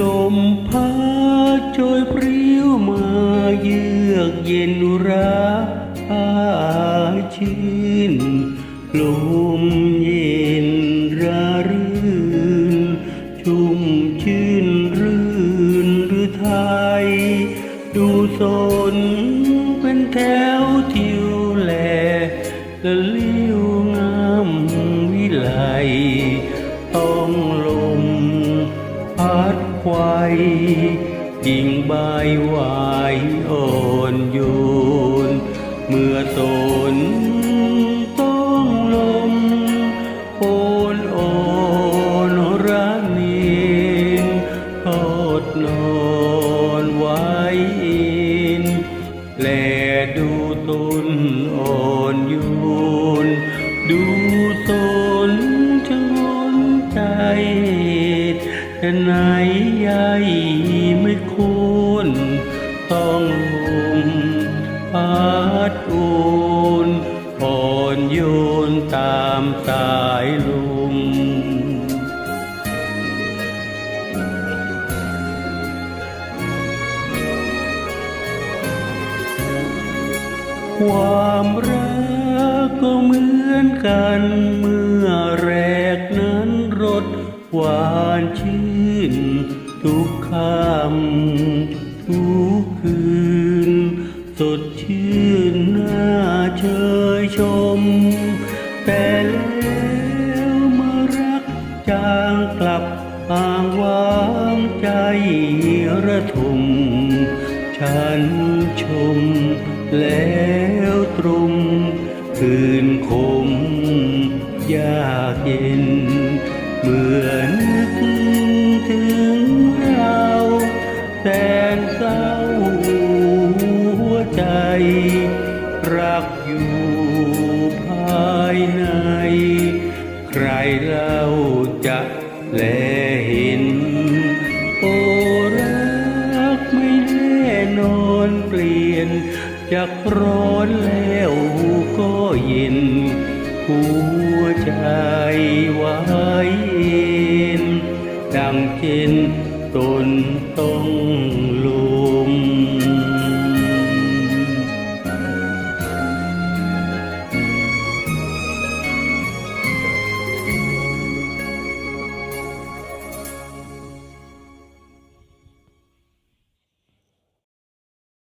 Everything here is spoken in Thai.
ลมพัดโชยพริ้วมาเยือกเย็นรักพาชื่นลมเย็นระรื่น ชุ่มชื่นรื่นหรือไทย ดูสนเป็นแถวทิวแลละเลิ้ยวงามวิไล ควายกิ่งใบไหวอ่อนโยน เมื่อสนต้องลมโอนโอนรักนีนทอดนอนไว้อินแลดูต้นอ่อนโยน ดูสนชงนใจแต่ไหนใย ไม่โคนต้องลมพัดโอนอ่อนโยนตามสายลมความรักก็เหมือนกันเมื่อแรกนั้นรสหวานชื่น ทุกคำทุกคืน สดชื่นน่าเชยชม แต่แล้วมารักจางกลับอ่างวางใจระทมฉันชมแล้วตรงคืนคมยากเย็นเมื่อนึก อยู่ภายใน ใครเล่าจะแลเห็น โอรักไม่แน่นอนเปลี่ยน จากร้อนแล้วก็เย็น หัวใจไว้เอ็นดังเช่นตนต้อง